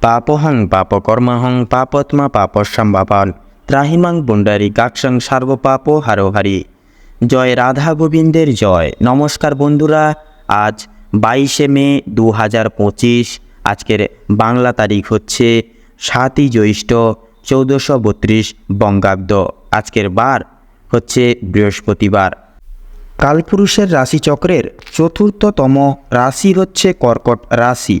পাপহং পাপকর্মহং পাপত্মা পাপসম্ভাবান ত্রাহিমাং বুন্ডারি কাকসং সার্বপাপ হারোহারি। জয় রাধা গোবিন্দের জয়। নমস্কার বন্ধুরা, আজ বাইশে মে দু হাজার পঁচিশ, আজকের বাংলা তারিখ হচ্ছে সাতই জ্যৈষ্ঠ চৌদ্দশো বত্রিশ বঙ্গাব্দ। আজকের বার হচ্ছে বৃহস্পতিবার। কালপুরুষের রাশিচক্রের চতুর্থতম রাশি হচ্ছে কর্কট রাশি।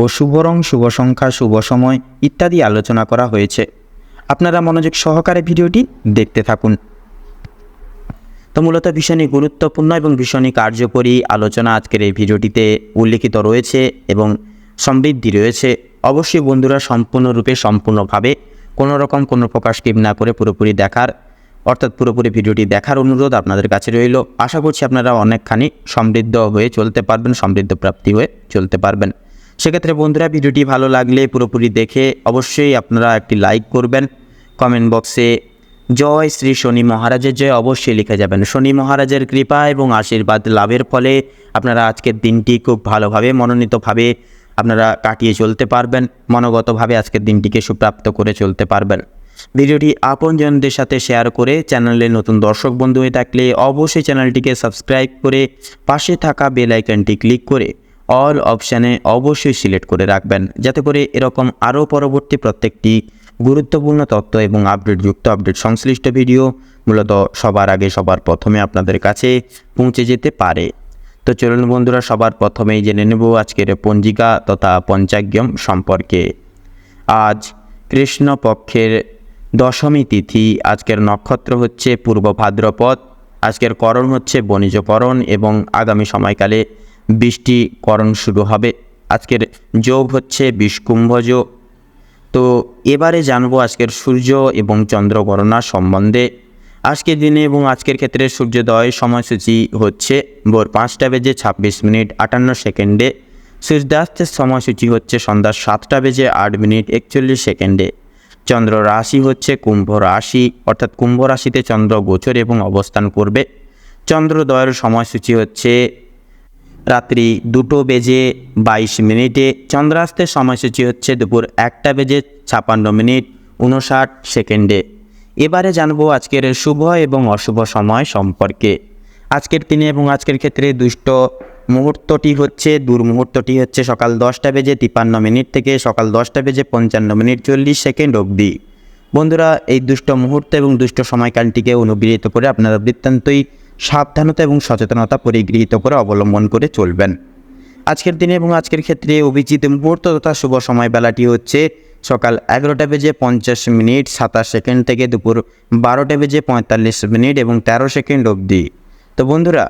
ও শুভ রং, শুভ সংখ্যা, শুভ সময় ইত্যাদি আলোচনা করা হয়েছে। আপনারা মনোযোগ সহকারে ভিডিওটি দেখতে থাকুন। তো মূলত ভীষণই গুরুত্বপূর্ণ এবং ভীষণই কার্যকরী আলোচনা আজকের এই ভিডিওটিতে উল্লেখিত রয়েছে এবং সমৃদ্ধি রয়েছে। অবশ্যই বন্ধুরা সম্পূর্ণরূপে, সম্পূর্ণভাবে কোনো রকম কোনো প্রকাশ স্কিপ না করে পুরোপুরি দেখার, অর্থাৎ পুরোপুরি ভিডিওটি দেখার অনুরোধ আপনাদের কাছে রইল। আশা করছি আপনারা অনেকখানি সমৃদ্ধ হয়ে চলতে পারবেন, সমৃদ্ধ প্রাপ্তি হয়ে চলতে পারবেন। সেক্ষেত্রে বন্ধুরা ভিডিওটি ভালো লাগলে পুরোপুরি দেখে অবশ্যই আপনারা একটি লাইক করবেন। কমেন্ট বক্সে জয় শ্রী শনি মহারাজের জয় অবশ্যই লিখে যাবেন। শনি মহারাজের কৃপা এবং আশীর্বাদ লাভের ফলে আপনারা আজকের দিনটি খুব ভালোভাবে, মনোনীতভাবে আপনারা কাটিয়ে চলতে পারবেন, মনোগতভাবে আজকের দিনটিকে সুপ্রাপ্ত করে চলতে পারবেন। ভিডিওটি আপনজনদের সাথে শেয়ার করে চ্যানেলে নতুন দর্শক বন্ধু হয়ে থাকলে অবশ্যই চ্যানেলটিকে সাবস্ক্রাইব করে পাশে থাকা বেল আইকনটি ক্লিক করে অল অপশানে অবশ্যই সিলেক্ট করে রাখবেন, যাতে করে এরকম আরও পরবর্তী প্রত্যেকটি গুরুত্বপূর্ণ তথ্য এবং আপডেটযুক্ত আপডেট সংশ্লিষ্ট ভিডিও মূলত সবার আগে সবার প্রথমে আপনাদের কাছে পৌঁছে যেতে পারে। তো চলুন বন্ধুরা, সবার প্রথমেই জেনে নেব আজকের পঞ্জিকা তথা পঞ্চাগ্যম সম্পর্কে। আজ কৃষ্ণপক্ষের দশমী তিথি, আজকের নক্ষত্র হচ্ছে পূর্ব ভাদ্রপদ, আজকের করণ হচ্ছে বণিজকরণ এবং আগামী সময়কালে বৃষ্টিকরণ শুরু হবে। আজকের যোগ হচ্ছে বিষকুম্ভ তো এবারে জানব আজকের সূর্য এবং চন্দ্র গণনা সম্বন্ধে। আজকের দিনে এবং আজকের ক্ষেত্রে সূর্যোদয় সময়সূচি হচ্ছে ভোর পাঁচটা বেজে ছাব্বিশ মিনিট আটান্ন সেকেন্ডে। সূর্যাস্তের সময়সূচি হচ্ছে সন্ধ্যা সাতটা বেজে আট মিনিট একচল্লিশ সেকেন্ডে। চন্দ্র রাশি হচ্ছে কুম্ভ রাশি, অর্থাৎ কুম্ভ রাশিতে চন্দ্র গোচর এবং অবস্থান করবে। চন্দ্রোদয়ের সময়সূচি হচ্ছে রাত্রি দুটো বেজে বাইশ মিনিটে চন্দ্রাস্তের সময়সূচি হচ্ছে দুপুর একটা বেজে ছাপান্ন মিনিট উনষাট সেকেন্ডে। এবারে জানব আজকের শুভ এবং অশুভ সময় সম্পর্কে। আজকের দিনে এবং আজকের ক্ষেত্রে দুষ্ট মুহূর্তটি হচ্ছে দুর্মুহূর্তটি হচ্ছে সকাল দশটা বেজে তিপ্পান্ন মিনিট থেকে সকাল দশটা বেজে পঞ্চান্ন মিনিট চল্লিশ সেকেন্ড অবধি। বন্ধুরা, এই দুষ্ট মুহূর্ত এবং দুষ্ট সময়কালটিকে অনুগৃহীত করে আপনারা বৃত্তান্তই সাবধানতা এবং সচেতনতা পরিগৃহীত করে অবলম্বন করে চলবেন। আজকের দিনে এবং আজকের ক্ষেত্রে অভিজিৎ মুহূর্ত তথা শুভ সময় বেলাটি হচ্ছে সকাল এগারোটা বেজে পঞ্চাশ মিনিট সাতাশ সেকেন্ড থেকে দুপুর বারোটা বেজে পঁয়তাল্লিশ মিনিট এবং তেরো সেকেন্ড অবধি। তো বন্ধুরা,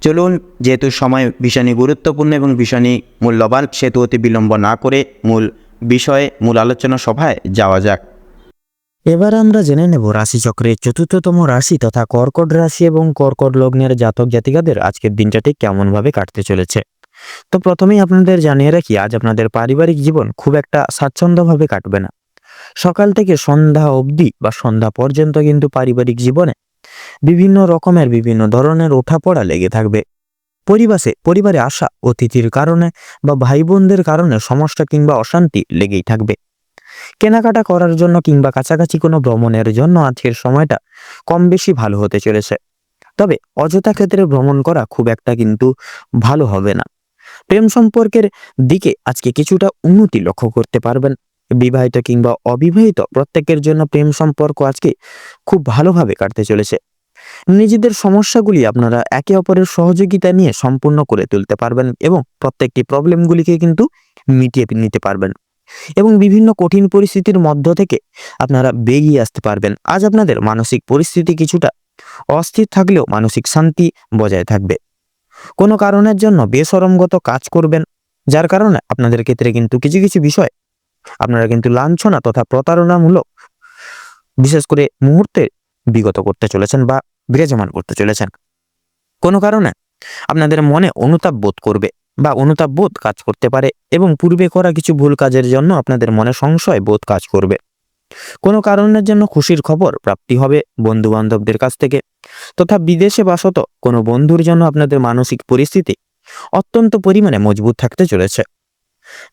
চলুন, যেহেতু সময় ভীষণই গুরুত্বপূর্ণ এবং ভীষণই মূল্যবান, সেহেতু অতি বিলম্ব না করে মূল বিষয়ে, মূল আলোচনা সভায় যাওয়া যাক। এবার আমরা জেনে নেব রাশিচক্রের চতুর্থতম রাশি তথা কর্কট রাশি এবং কর্কট লগ্নের জাতক জাতিকাদের আজকের দিনটা ঠিক কেমনভাবে কাটতে চলেছে। তো প্রথমেই আপনাদের জানিয়ে রাখি, আজ আপনাদের পারিবারিক জীবন খুব একটা স্বাচ্ছন্দ্যভাবে কাটবে না। সকাল থেকে সন্ধ্যা অবধি বা সন্ধ্যা পর্যন্ত কিন্তু পারিবারিক জীবনে বিভিন্ন রকমের বিভিন্ন ধরনের ওঠাপড়া লেগে থাকবে। পরিবাসে পরিবারে আসা, অতিথির কারণে বা ভাই বোনদের কারণে সমস্যা কিংবা অশান্তি লেগেই থাকবে। কেনাকাটা করার জন্য কিংবা কাছাকাছি কোনো ভ্রমণের জন্য আজকের সময়টা কম বেশি ভালো হতে চলেছে। তবে অযথা ক্ষেত্রে ভ্রমণ করা খুব একটা কিন্তু ভালো হবে না। প্রেম সম্পর্কের দিকে আজকে কিছুটা উন্নতি লক্ষ্য করতে পারবেন। বিবাহিত কিংবা অবিবাহিত প্রত্যেকের জন্য প্রেম সম্পর্ক আজকে খুব ভালোভাবে কাটতে চলেছে। নিজেদের সমস্যাগুলি আপনারা একে অপরের সহযোগিতা নিয়ে সম্পূর্ণ করে তুলতে পারবেন এবং প্রত্যেকটি প্রবলেমগুলিকে কিন্তু মিটিয়ে নিতে পারবেন। এবং বিভিন্ন কঠিন পরিস্থিতির মধ্য থেকে আপনারা বেরিয়ে আসতে পারবেন। আজ আপনাদের মানসিক পরিস্থিতি কিছুটা অস্থির থাকলেও মানসিক শান্তি বজায় থাকবে। কোনো কারণের জন্য বেসরমগত কাজ করবেন, যার কারণে আপনাদের ক্ষেত্রে কিন্তু কিছু কিছু বিষয় আপনারা কিন্তু লাঞ্ছনা তথা প্রতারণামূলক বিশেষ করে মুহূর্তে বিগত করতে চলেছেন বা বিরাজমান করতে চলেছেন। কোনো কারণে আপনাদের মনে অনুতাপ বোধ করবে। বা অনুতাপ বোধ কাজ করতে পারে এবং পূর্বে করা কিছু ভুল কাজের জন্য আপনাদের মনে সংশয় বোধ কাজ করবে। কোনো কারণের জন্য খুশির খবর প্রাপ্তি হবে বন্ধু বান্ধবদের কাছ থেকে। তথা বিদেশে বাসত কোনো বন্ধুর জন্য আপনাদের মানসিক পরিস্থিতি অত্যন্ত পরিমাণে মজবুত থাকতে চলেছে।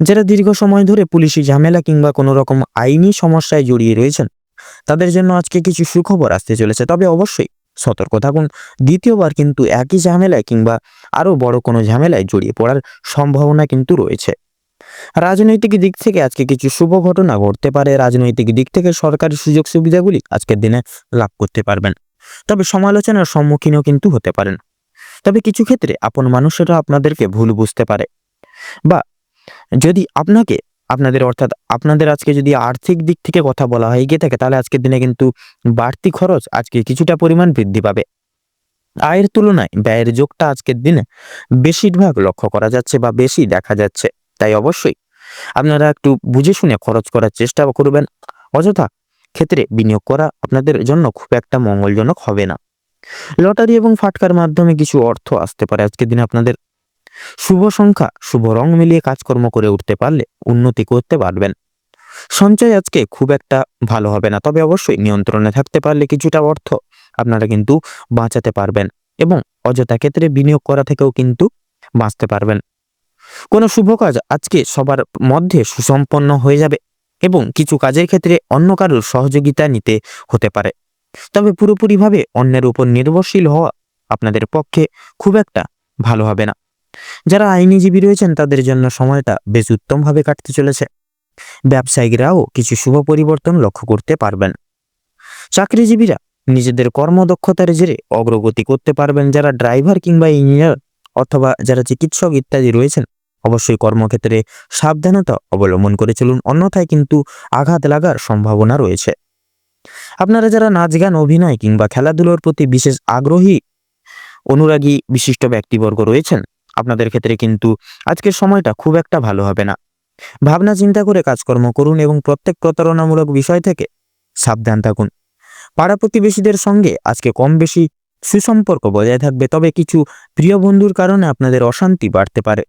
যারা দীর্ঘ সময় ধরে পুলিশি ঝামেলা কিংবা কোনো রকম আইনি সমস্যায় জড়িয়ে রয়েছেন, তাদের জন্য আজকে কিছু সুখবর আসতে চলেছে। তবে অবশ্যই সতর্ক থাকুন দ্বিতীয়বার কিন্তু একই ঝামেলায় কিংবা আরও বড় কোনো ঝামেলায় জড়িয়ে পড়ার সম্ভাবনা কিন্তু রয়েছে। রাজনৈতিক দিক থেকে আজকে কিছু শুভ ঘটনা ঘটতে পারে। রাজনৈতিক দিক থেকে সরকারি সুযোগ সুবিধাগুলি আজকের দিনে লাভ করতে পারবেন। তবে সমালোচনার সম্মুখীনও কিন্তু হতে পারেন। তবে কিছু ক্ষেত্রে আপন মানুষেরা আপনাদেরকে ভুল বুঝতে পারে। বা যদি আপনাকে আপনাদের, অর্থাৎ আপনাদের আজকে যদি আর্থিক দিক থেকে কথা বলা হয় গিয়ে থাকে, তাহলে আজকের দিনে কিন্তু বাড়তি খরচ আজকে কিছুটা পরিমাণ বৃদ্ধি পাবে। আয়ের তুলনায় ব্যয়ের যোগটা আজকের দিনে বেশিরভাগ লক্ষ্য করা যাচ্ছে বা বেশি দেখা যাচ্ছে। তাই অবশ্যই আপনারা একটু বুঝে শুনে খরচ করার চেষ্টা করবেন। অযথা ক্ষেত্রে বিনিয়োগ করা আপনাদের জন্য খুব একটা মঙ্গলজনক হবে না। লটারি এবং ফাটকার মাধ্যমে কিছু অর্থ আসতে পারে। আজকের দিনে আপনাদের শুভ সংখ্যা, শুভ রং মিলিয়ে কাজকর্ম করে উঠতে পারলে উন্নতি করতে পারবেন। সঞ্চয় আজকে খুব একটা ভালো হবে না, তবে অবশ্যই নিয়ন্ত্রণে থাকতে পারলে কিছুটা অর্থ আপনারা কিন্তু বাঁচাতে পারবেন এবং অযথা ক্ষেত্রে বিনিয়োগ করা থেকেও কিন্তু বাঁচতে পারবেন। কোনো শুভ কাজ আজকে সবার মধ্যে সুসম্পন্ন হয়ে যাবে এবং কিছু কাজের ক্ষেত্রে অন্য কারোর সহযোগিতা নিতে হতে পারে। তবে পুরোপুরিভাবে অন্যের উপর নির্ভরশীল হওয়া আপনাদের পক্ষে খুব একটা ভালো হবে না। যারা আইনজীবী রয়েছেন, তাদের জন্য সময়টা বেশ উত্তমভাবে কাটতে চলেছে। ব্যবসায়িকরাও কিছু শুভ পরিবর্তন লক্ষ্য করতে পারবেন। চাকরিজীবীরা নিজেদের কর্মদক্ষতার জেরে অগ্রগতি করতে পারবেন। যারা ড্রাইভার কিংবা ইঞ্জিনিয়ার অথবা যারা চিকিৎসক ইত্যাদি রয়েছেন, অবশ্যই কর্মক্ষেত্রে সাবধানতা অবলম্বন করে চলুন। অন্যথায় কিন্তু আঘাত লাগার সম্ভাবনা রয়েছে। আপনারা যারা নাচ গান, অভিনয় কিংবা খেলাধুলোর প্রতি বিশেষ আগ্রহী, অনুরাগী বিশিষ্ট ব্যক্তিবর্গ রয়েছেন আপনাদের ক্ষেত্রে কিন্তু আজকের সময়টা খুব একটা ভালো হবে না। ভাবনা, চিন্তা করে কাজকর্ম করুন এবং প্রত্যেক প্রতারণামূলক বিষয় থেকে সাবধান থাকুন। পাড়া প্রতিবেশীদের সঙ্গে আজকে কম বেশি সুসম্পর্ক বজায় থাকবে, তবে কিছু প্রিয় বন্ধুর কারণে আপনাদের অশান্তি বাড়তে পারে।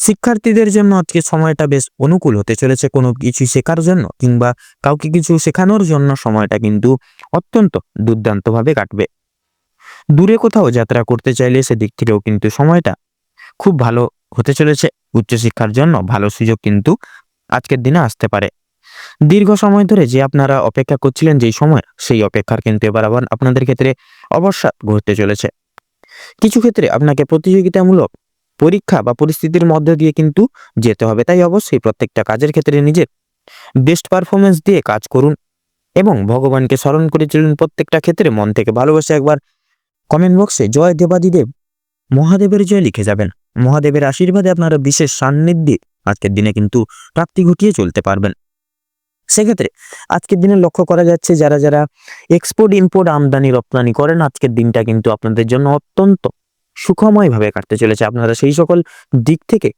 শিক্ষার্থীদের জন্য আজকে সময়টা বেশ অনুকূল হতে চলেছে। কোনো কিছু শেখার জন্য কিংবা কাউকে কিছু শেখানোর জন্য সময়টা কিন্তু অত্যন্ত দুর্দান্তভাবে কাটবে। দূরে কোথাও যাত্রা করতে চাইলে সেদিক থেকেও কিন্তু সময়টা খুব ভালো হতে চলেছে। উচ্চশিক্ষার জন্য ভালো সুযোগ কিন্তু আজকের দিনে আসতে পারে। দীর্ঘ সময় ধরে যে আপনারা অপেক্ষা করছিলেন যেই সময়, সেই অপেক্ষার কিন্তু এবার আবার আপনাদের ক্ষেত্রে অবসাদ ঘটতে চলেছে। কিছু ক্ষেত্রে আপনাকে প্রতিযোগিতামূলক পরীক্ষা বা পরিস্থিতির মধ্যে দিয়ে কিন্তু যেতে হবে। তাই অবশ্যই প্রত্যেকটা কাজের ক্ষেত্রে নিজের বেস্ট পারফরমেন্স দিয়ে কাজ করুন এবং ভগবানকে স্মরণ করে চলুন। প্রত্যেকটা ক্ষেত্রে মন থেকে ভালোবাসে একবার কমেন্ট বক্সে জয় দেবাদিদেব, মহাদেবের জয় লিখে যাবেন। মহাদেবের আশীর্বাদে আপনারা বিশেষ সান্নিধ্যে আজকের দিনে কিন্তু প্রাপ্তি ঘটিয়ে চলতে পারবেন। সেক্ষেত্রে আজকের দিনে লক্ষ্য করা যাচ্ছে যারা যারা এক্সপোর্ট ইম্পোর্ট আমদানি, রপ্তানি করেন, আজকের দিনটা কিন্তু আপনাদের জন্য অত্যন্ত সুখময়ভাবে কাটতে চলেছে। আপনারা সেই সকল দিক থেকে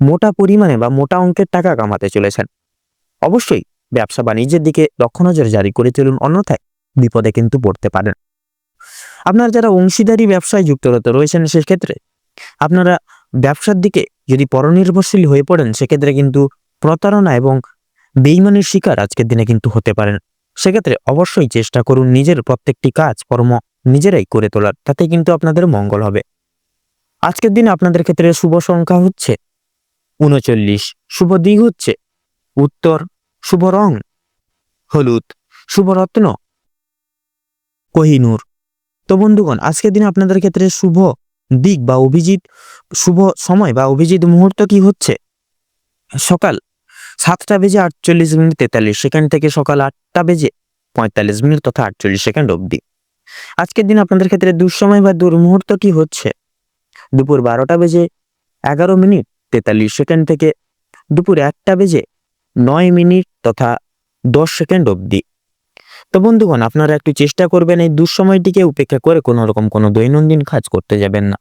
মোটা পরিমাণে বা মোটা অঙ্কের টাকা কামাতে চলেছেন। অবশ্যই ব্যবসা বাণিজ্যের দিকে লক্ষ্য নজর জারি করে চলুন, অন্যথায় বিপদে কিন্তু পড়তে পারেন। আপনারা যারা অংশীদারি ব্যবসায় যুক্তরত রয়েছেন সেক্ষেত্রে আপনারা ব্যবসার দিকে যদি পরনির্ভরশীল হয়ে পড়েন, সেক্ষেত্রে কিন্তু প্রতারণা এবং বেইমানের শিকার আজকের দিনে কিন্তু হতে পারেন। সেক্ষেত্রে অবশ্যই চেষ্টা করুন নিজের প্রত্যেকটি কাজ, কর্ম নিজেরাই করে তোলার, তাতে কিন্তু আপনাদের মঙ্গল হবে। আজকের দিনে আপনাদের ক্ষেত্রে শুভ সংখ্যা হচ্ছে উনচল্লিশ, শুভ দিক হচ্ছে উত্তর, শুভ রং হলুদ, শুভ রত্ন কোহিনূর। তো বন্ধুগণ, আজকের দিনে আপনাদের ক্ষেত্রে শুভ দিক বা অভিজিৎ, শুভ সময় বা অভিজিৎ মুহূর্ত কি হচ্ছে? সকাল সাতটা বেজে আটচল্লিশ মিনিট তেতাল্লিশ সেকেন্ড থেকে সকাল আটটা বেজে পঁয়তাল্লিশ মিনিট তথা আটচল্লিশ সেকেন্ড অবধি। আজকের দিন আপনাদের ক্ষেত্রে দুঃসময় বা দুর্মুহূর্ত কি হচ্ছে? দুপুর বারোটা বেজে এগারো মিনিট তেতাল্লিশ সেকেন্ড থেকে দুপুর একটা বেজে নয় মিনিট তথা দশ সেকেন্ড অবধি। তো বন্ধুগণ, আপনারা একটু চেষ্টা করবেন এই দুঃসময়টিকে উপেক্ষা করে কোনো রকম কোনো দৈনন্দিন কাজ করতে যাবেন না।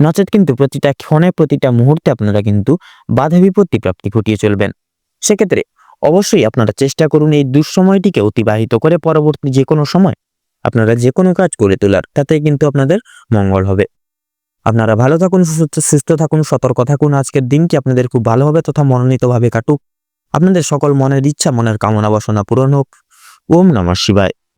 নচেত কিন্তু প্রতিটা ক্ষণে প্রতিটা মুহূর্তে আপনারা কিন্তু বাধা বিপত্তি প্রাপ্তি ঘটিয়ে চলবেন। সেক্ষেত্রে অবশ্যই আপনারা চেষ্টা করুন এই দুঃসময়টিকে অতিবাহিত করে পরবর্তী যে কোনো সময় আপনারা যে কোনো কাজ করে তোলার, তাতে কিন্তু আপনাদের মঙ্গল হবে। আপনারা ভালো থাকুন, সুস্থ সুস্থ থাকুন, সতর্ক থাকুন। আজকের দিনটি আপনাদের খুব ভালোভাবে তথা মনোনীতভাবে কাটুক। আপনাদের সকল মনের ইচ্ছা, মনের কামনা বাসনা পূরণ হোক। ওম নমঃ শিবায়